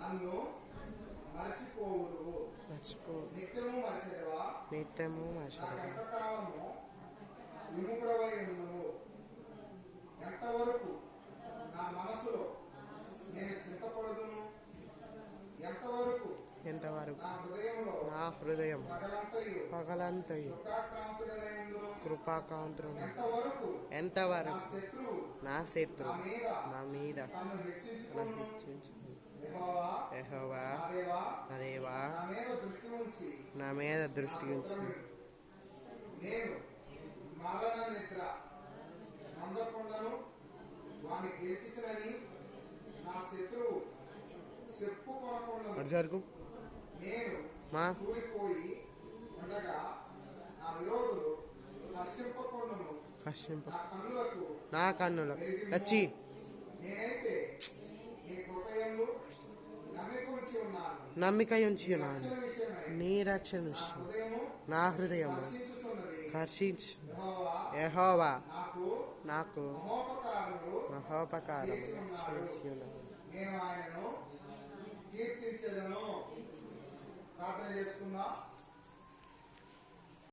నన్ను మరచిపోవుదు మర్చిపో నిత్యము నిత్యము విముఖుడవై ఉండును ఎంతవరకు నా మనసులో నేను చింతపడుదును? ఎంతవరకు ఎంతవరకు? నా హృదయం పగలంతయు కృపాకాంతులను ఎంతవరకు ఎంతవరకు? నా శత్రు మీద. నా మీద నన్ను నా దేవా నా మీద దృష్టి ఉంచి. నేను జరుగు మా కూలిపోయి ఉండగా నా విరోధులు కష్టింప. కన్నులకు నా కన్నులకు వచ్చి నేనైతే నీ కృపయందు నమ్మిక ఉంచి ఉన్నాను. ఉన్నాను. నీ రక్షణ విషయం. నా హర్షించుచున్నది. హర్షించు. యెహోవా యెహోవా. నాకు మహోపకారం చేసి ఉన్నాడు. నేను ఆయనను కీర్తించదను. ప్రార్థన చేసుకుందాం.